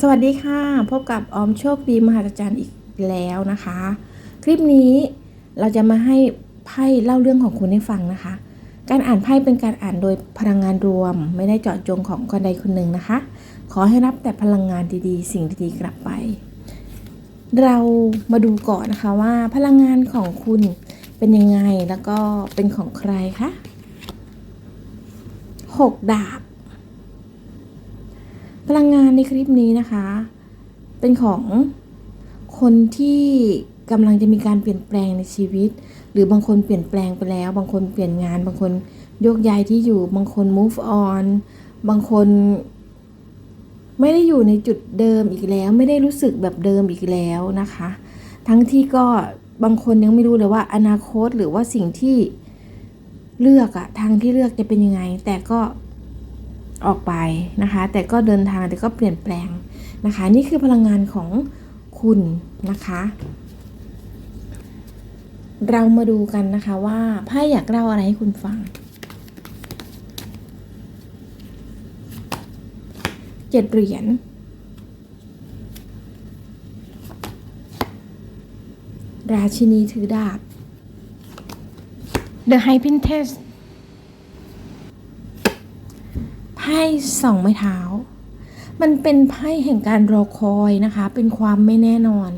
สวัสดีค่ะ พบกับออมโชคดีมหาจารย์อีกแล้วนะคะ คลิปนี้เราจะมาให้ไพ่เล่าเรื่องของคุณให้ฟังนะคะ การอ่านไพ่เป็นการอ่านโดยพลังงานรวม ไม่ได้เจาะจงของคนใดคนหนึ่งนะคะ ขอให้รับแต่พลังงานดีๆ สิ่งดีๆกลับไป เรามาดูก่อนนะคะว่าพลังงานของคุณเป็นยังไงแล้วก็เป็นของใครคะหกดาบ ลังงานในคลิปนี้นะคะ เป็นของคนที่กำลังจะมีการเปลี่ยนแปลงในชีวิต หรือบางคนเปลี่ยนแปลงไปแล้ว บางคนเปลี่ยนงาน บางคนโยกย้ายที่อยู่ บางคน move on บางคน ไม่ได้อยู่ในจุดเดิมอีกแล้ว ไม่ได้รู้สึกแบบเดิมอีกแล้วนะคะ ทั้งที่ก็บางคนยังไม่รู้เลยว่าอนาคตหรือว่าสิ่งที่เลือกอะทางที่เลือกจะเป็นยังไง แต่ก็ ออกไปนะคะ แต่ก็เดินทางแต่ก็เปลี่ยนแปลงนะคะ นี่คือพลังงานของคุณนะคะ เรามาดูกันนะคะว่าไพ่อยากเล่าอะไรให้คุณฟังเจ็ดเหรียญราชินีถือดาบ The High Princess ไพ่สองไม้เท้า มันเป็นไพ่แห่งการรอคอยนะคะ เป็นความไม่แน่นอน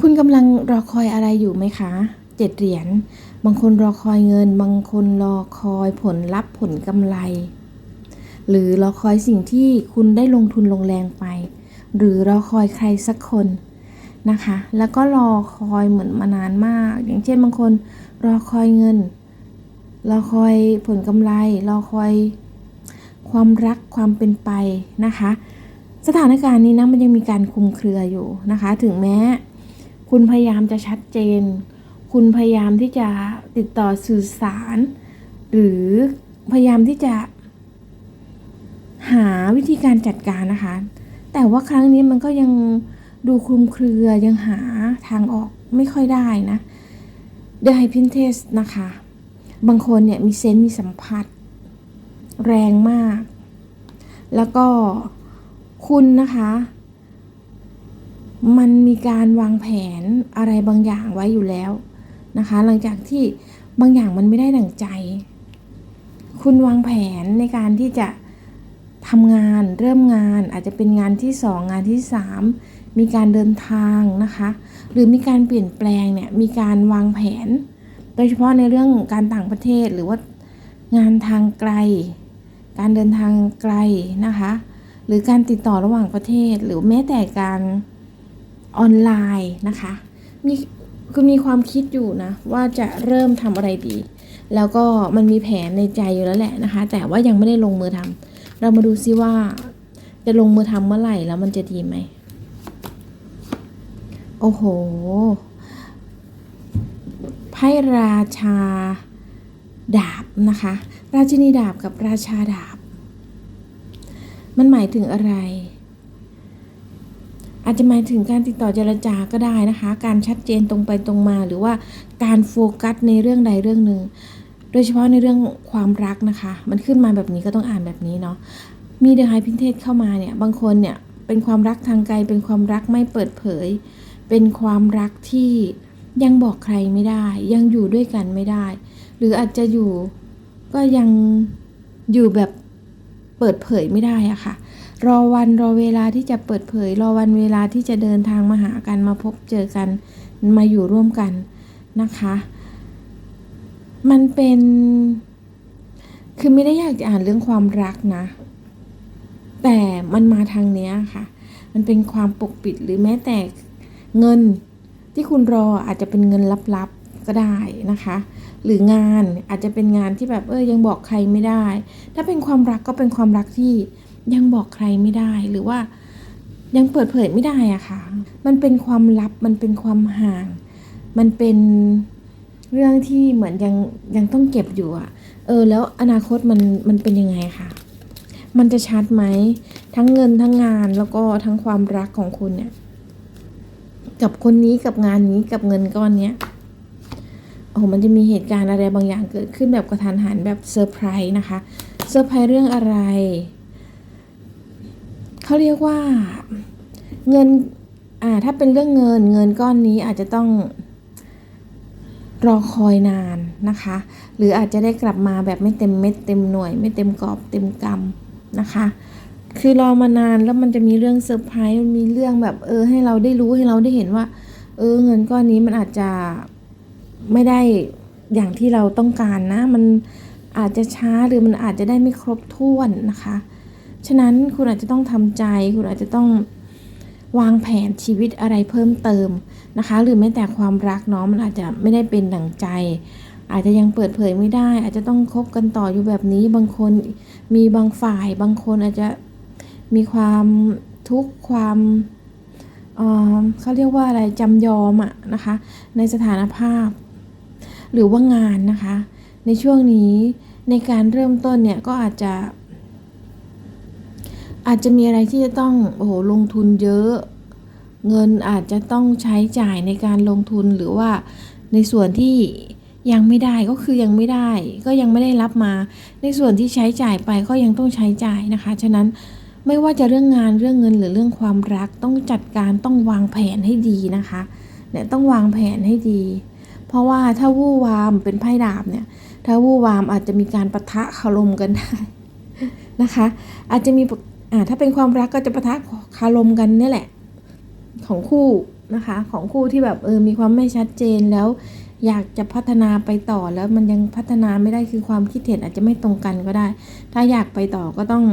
คุณกำลังรอคอยอะไรอยู่ไหมคะเจ็ดเหรียญบางคนรอคอยเงิน บางคนรอคอยผลลัพธ์ผลกำไร หรือรอคอยสิ่งที่คุณได้ลงทุนลงแรงไป หรือรอคอยใครสักคนนะคะ แล้วก็รอคอยเหมือนมานานมาก อย่างเช่นบางคนรอคอยเงิน รอคอยผลกำไร รอคอย ความรักความเป็นไปนะคะ สถานการณ์นี้นะมันยังมีการคลุมเครืออยู่นะคะ ถึงแม้ คุณพยายามจะชัดเจน คุณพยายามที่จะติดต่อสื่อสาร หรือพยายามที่จะ หาวิธีการจัดการนะคะ แต่ว่าครั้งนี้มันก็ยังดูคลุมเครือยังหาทางออกไม่ค่อยได้นะ The High Princess นะคะ บางคนเนี่ยมีเซนส์มีสัมผัส แรงมาก แล้วก็คุณนะคะ มันมีการวางแผนอะไรบางอย่างไว้อยู่แล้วนะคะ หลังจากที่บางอย่างมันไม่ได้ดั่งใจ คุณวางแผนในการที่จะทำงานเริ่มงานอาจจะเป็นงานที่สองงานที่สามมีการเดินทางนะคะ หรือมีการเปลี่ยนแปลงเนี่ยมีการวางแผน โดยเฉพาะในเรื่องการต่างประเทศหรือว่างานทางไกล การเดินทางไกลนะคะ หรือการติดต่อระหว่างประเทศ หรือแม้แต่การออนไลน์นะคะมีคือมีความคิดอยู่นะ ว่าจะเริ่มทำอะไรดี แล้วก็มันมีแผนในใจอยู่แล้วแหละนะคะ แต่ว่ายังไม่ได้ลงมือทำเรามาดูซิว่า จะลงมือทำเมื่อไหร่แล้วมันจะดีไหมโอ้โหไพ่ราชา ดาบนะคะ ราชินีดาบกับราชาดาบ มันหมายถึงอะไร อาจจะหมายถึงการติดต่อเจรจาก็ได้นะคะ การชัดเจนตรงไปตรงมา หรือว่าการโฟกัสในเรื่องใดเรื่องหนึ่ง โดยเฉพาะในเรื่องความรักนะคะ มันขึ้นมาแบบนี้ก็ต้องอ่านแบบนี้เนาะ มีเดอะไฮพินเทสเข้ามาเนี่ย บางคนเนี่ยเป็นความรักทางไกล เป็นความรักไม่เปิดเผย เป็นความรักที่ยังบอกใครไม่ได้ ยังอยู่ด้วยกันไม่ได้ หรืออาจจะอยู่ก็ยังอยู่แบบเปิดเผยไม่ได้อะค่ะ รอวันรอเวลาที่จะเปิดเผย รอวันเวลาที่จะเดินทางมาหากันมาพบเจอกันมาอยู่ร่วมกันนะคะ มันเป็น คือไม่ได้อยากจะอ่านเรื่องความรักนะ แต่มันมาทางเนี้ยค่ะ มันเป็นความปกปิดหรือแม้แต่เงินที่คุณรออาจจะเป็นเงินลับๆก็ได้นะคะ หรืองานอาจจะเป็นงานที่แบบเออยังบอกใครไม่ได้ ถ้าเป็นความรักก็เป็นความรักที่ยังบอกใครไม่ได้หรือว่ายังเปิดเผยไม่ได้อะค่ะ มันเป็นความลับมันเป็นความห่าง มันเป็นเรื่องที่เหมือนยังยังต้องเก็บอยู่อะเออแล้วอนาคตมันมันเป็นยังไงคะมันจะชัดไหมทั้งเงินทั้งงานแล้วก็ทั้งความรักของคุณเนี่ยกับคนนี้กับงานนี้กับเงินก้อนเนี้ย โหมันจะมีเหตุการณ์อะไรบางอย่างเกิดขึ้นแบบกระทันหันแบบเซอร์ไพรส์นะคะเซอร์ไพรส์เรื่องอะไรเขาเรียกว่าเงินอ่าถ้าเป็นเรื่องเงินเงินก้อนนี้อาจจะต้องรอคอยนานนะคะ หรืออาจจะได้กลับมาแบบไม่เต็มเม็ดเต็มหน่วย ไม่เต็มกรอบเต็มกำนะคะ คือรอมานานแล้วมันจะมีเรื่องเซอร์ไพรส์มันมีเรื่องแบบเออให้เราได้รู้ให้เราได้เห็นว่า เออเงินก้อนนี้มันอาจจะ ไม่ได้อย่างที่เราต้องการนะ มันอาจจะช้าหรือมันอาจจะได้ไม่ครบถ้วนนะคะ ฉะนั้นคุณอาจจะต้องทำใจ คุณอาจจะต้องวางแผนชีวิตอะไรเพิ่มเติมนะคะ หรือแม้แต่ความรักเนาะมันอาจจะไม่ได้เป็นดั่งใจ อาจจะยังเปิดเผยไม่ได้ อาจจะต้องคบกันต่ออยู่แบบนี้ บางคนมีบางฝ่าย บางคนอาจจะมีความทุกข์ความเอ่อเขาเรียกว่าอะไรจำยอมอะนะคะ ในสถานภาพ หรือว่างานนะคะ ในช่วงนี้ในการเริ่มต้นเนี่ยก็อาจจะ อาจจะมีอะไรที่จะต้องโอ้โหลงทุนเยอะ เงินอาจจะต้องใช้จ่ายในการลงทุนหรือว่าในส่วนที่ยังไม่ได้ก็คือยังไม่ได้ ก็ยังไม่ได้รับมา ในส่วนที่ใช้จ่ายไปก็ยังต้องใช้จ่ายนะคะ ฉะนั้นไม่ว่าจะเรื่องงานเรื่องเงินหรือเรื่องความรักต้องจัดการต้องวางแผนให้ดีนะคะเนี่ยต้องวางแผนให้ดี เพราะว่าถ้าวู่วามเป็นไพ่ดาบเนี่ย ถ้าวู่วามอาจจะมีการปะทะคารมกันได้นะคะ อาจจะมีอ่าถ้าเป็นความรักก็จะปะทะคารมกันนี่แหละ ของคู่นะคะ ของคู่ที่แบบเออมีความไม่ชัดเจนแล้ว อยากจะพัฒนาไปต่อแล้วมันยังพัฒนาไม่ได้คือความคิดเห็นอาจจะไม่ตรงกันก็ได้ ถ้าอยากไปต่อก็ต้อง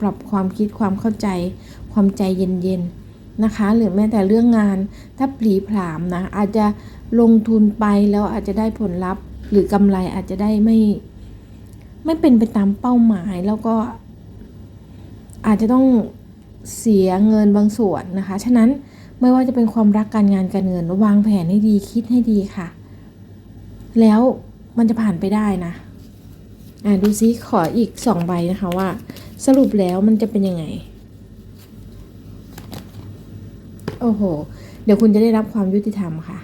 ปรับความคิดความเข้าใจ ความใจเย็นๆ นะคะ หรือแม้แต่เรื่องงานถ้าปลีผลามนะอาจจะลงทุนไปแล้วอาจจะได้ผลลัพธ์ หรือกำไรอาจจะได้ไม่ ไม่เป็นไปตามเป้าหมายแล้วก็ อาจจะต้องเสียเงินบางส่วนนะคะ ฉะนั้นไม่ว่าจะเป็นความรักการงานการเงินวางแผนให้ดีคิดให้ดีค่ะ แล้วมันจะผ่านไปได้นะอ่าดูซิขออีกสองใบนะคะว่า สรุปแล้วมันจะเป็นยังไง โอ้โห เดี๋ยวคุณจะได้รับความยุติธรรมค่ะ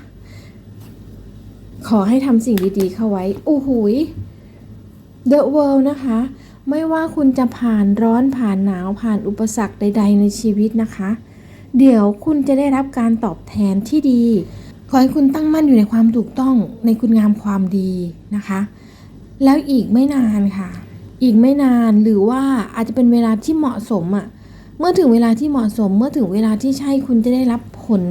ขอให้ทำสิ่งดีๆเข้าไว้ โอ้โหย The World นะคะ ไม่ว่าคุณจะผ่านร้อนผ่านหนาวผ่านอุปสรรคใด ๆ ในชีวิตนะคะ เดี๋ยวคุณจะได้รับการตอบแทนที่ดี ขอให้คุณตั้งมั่นอยู่ในความถูกต้องในคุณงามความดีนะคะ แล้วอีกไม่นานค่ะ อีกไม่นานหรือว่าอาจจะเป็นเวลาที่เหมาะสมอะ่ะ เมื่อถึงเวลาที่เหมาะสม เมื่อถึงเวลาที่ใช่คุณจะได้รับผล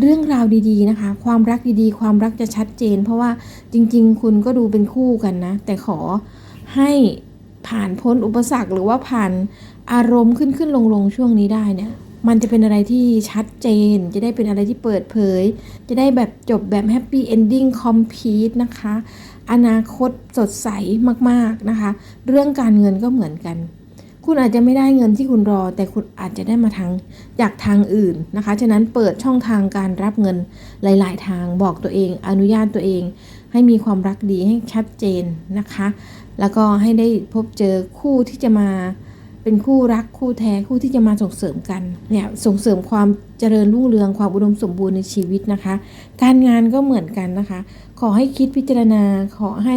เรื่องราวดีๆนะคะ ความรักดีๆ ความรักจะชัดเจน เพราะว่าจริง ๆ คุณก็ดูเป็นคู่กันนะ แต่ขอให้ผ่านพ้นอุปสรรคหรือว่าผ่านอารมณ์ขึ้นขึ้นลงลงๆช่วงนี้ได้เนี่ยมันจะเป็นอะไรที่ชัดเจน จะได้เป็นอะไรที่เปิดเผย จะได้แบบจบแบบแฮปปี้เอนดิ้งคอมพีทนะคะ อนาคตสดใสมากๆนะคะ เรื่องการเงินก็เหมือนกัน คุณอาจจะไม่ได้เงินที่คุณรอ แต่คุณอาจจะได้มาทางจากทางอื่นนะคะ ฉะนั้นเปิดช่องทางการรับเงินหลาย ๆ ทางบอกตัวเอง อนุญาตตัวเอง ให้มีความรักดีให้ชัดเจนนะคะ แล้วก็ให้ได้พบเจอคู่ที่จะมาเป็นคู่รักคู่แท้คู่ที่จะมาส่งเสริมกันเนี่ยส่งเสริมความเจริญรุ่งเรืองความอุดมสมบูรณ์ในชีวิตนะคะ การงานก็เหมือนกันนะคะ ขอให้คิดพิจารณาขอให้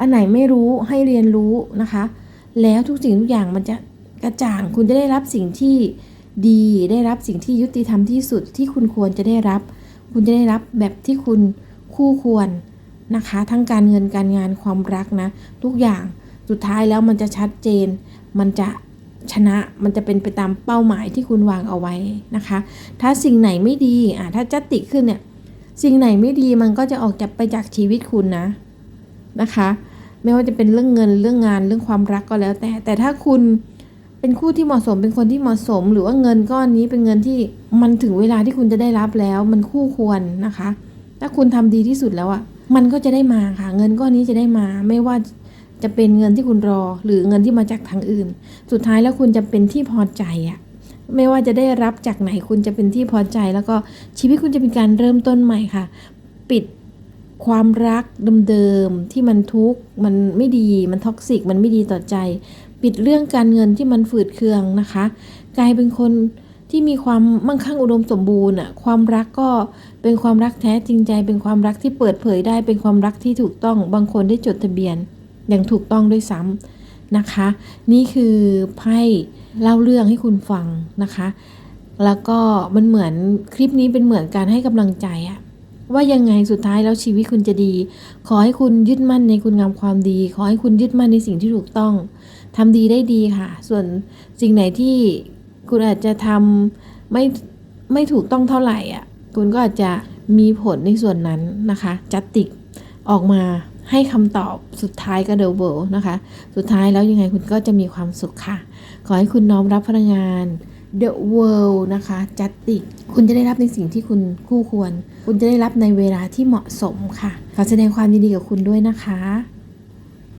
อันไหนไม่รู้ให้เรียนรู้นะคะ แล้วทุกสิ่งทุกอย่างมันจะ กระจ่างคุณจะได้รับสิ่งที่ดีได้รับสิ่งที่ยุติธรรมที่สุดที่คุณควรจะได้รับ คุณจะได้รับแบบที่คุณคู่ควรนะคะ ทั้งการเงินการงานความรักนะ ทุกอย่างสุดท้ายแล้วมันจะชัดเจน มันจะชนะมันจะเป็นไปตามเป้าหมายที่คุณวางเอาไว้นะคะ ถ้าสิ่งไหนไม่ดีอะถ้าจัดติขึ้นเนี่ยสิ่งไหนไม่ดีมันก็จะออกจากไปจากชีวิตคุณนะนะคะ ไม่ว่าจะเป็นเรื่องเงินเรื่องงานเรื่องความรักก็แล้วแต่ แต่ถ้าคุณ เป็นคู่ที่เหมาะสมเป็นคนที่เหมาะสม หรือว่าเงินก้อนนี้เป็นเงินที่มันถึงเวลาที่คุณจะได้รับแล้ว มันคู่ควรนะคะ ถ้าคุณทำดีที่สุดแล้วอะ่ะมันก็จะได้มาค่ะ เงินก้อนนี้จะได้มา ไม่ว่าจะเป็นเงินที่คุณรอ หรือเงินที่มาจากทางอื่น สุดท้ายแล้วคุณจะเป็นที่พอใจอะ่ะไม่ว่าจะได้รับจากไหนคุณจะเป็นที่พอใจ แล้วก็ชีวิตคุณจะเป็นการเริ่มต้นใหม่ค่ะ ปิดความรักเดิมๆที่มันทุกข์มันไม่ดีมันท็อกซิกมันไม่ดีต่อใจ ปิดเรื่องการเงินที่มันฝืดเคืองนะคะ กลายเป็นคนที่มีความมั่งคั่งอุดมสมบูรณ์อะความรักก็เป็นความรักแท้จริงใจ เป็นความรักที่เปิดเผยได้ เป็นความรักที่ถูกต้องบางคนได้จดทะเบียน อย่างถูกต้องด้วยซ้ำนะคะ นี่คือไพ่เล่าเรื่องให้คุณฟังนะคะ แล้วก็มันเหมือนคลิปนี้เป็นเหมือนการให้กำลังใจอะว่ายังไงสุดท้ายแล้วชีวิตคุณจะดี ขอให้คุณยึดมั่นในคุณงามความดี ขอให้คุณยึดมั่นในสิ่งที่ถูกต้อง ทำดีได้ดีค่ะ ส่วนสิ่งไหนที่คุณอาจจะทำไม่ไม่ถูกต้องเท่าไหร่อะ คุณก็อาจจะมีผลในส่วนนั้นนะคะจัดติกออกมาให้คำตอบสุดท้ายก็เดลเบลนะคะ สุดท้ายแล้วยังไงคุณก็จะมีความสุขค่ะ ขอให้คุณน้อมรับพลังงาน The World นะคะจัดติกคุณจะได้รับในสิ่งที่คุณคู่ควร คุณจะได้รับในเวลาที่เหมาะสมค่ะ ขอแสดงความยินดีกับคุณด้วยนะคะ